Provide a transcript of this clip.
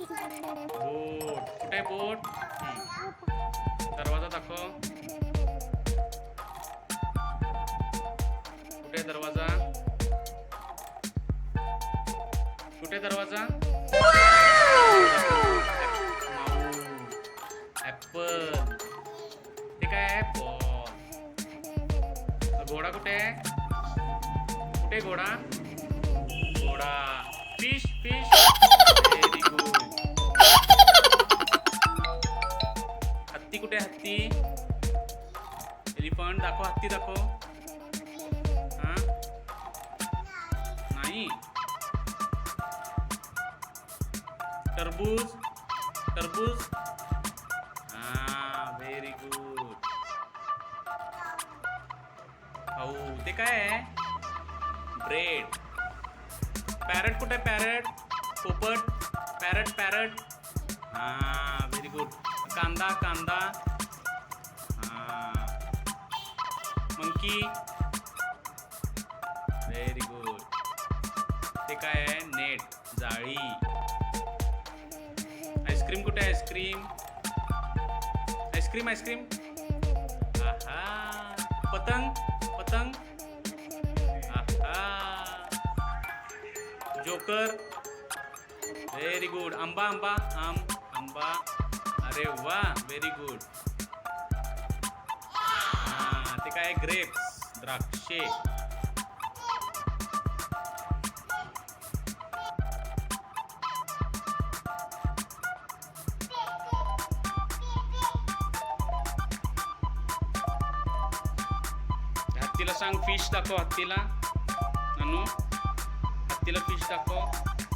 बोट. कुठे बोट? दरवाजा दाखव. कुठे दरवाजा? कुठे दरवाजा? ऍपल ते काय आहे? घोडा कुठे आहे? कुठे घोडा? घोडा. फिश फिश आहे हत्ती? एलिफंट दाखव, हत्ती दाखव. हा? नाही. टरबूज टरबूज. हा गुड खाऊ ते काय आहे? ब्रेड पॅरट आहे? पॅरट पोपट पॅरट पॅरट हा व्हेरी गुड कांदा कांदा. मंकी. व्हेरी गुड ते काय आहे? नेट. जाळी. आईस्क्रीम कुठे आईस्क्रीम. Ice cream ice cream. आहा. पतंग पतंग. आहा. जोकर. व्हेरी गुड आंबा आंबा. आम आंबा. अरे वा व्हेरी गुड हा ते काय ग्रेप्स द्राक्षे हत्तीला सांग फिश दाखव हत्तीला अनु हत्तीला फिश दाखव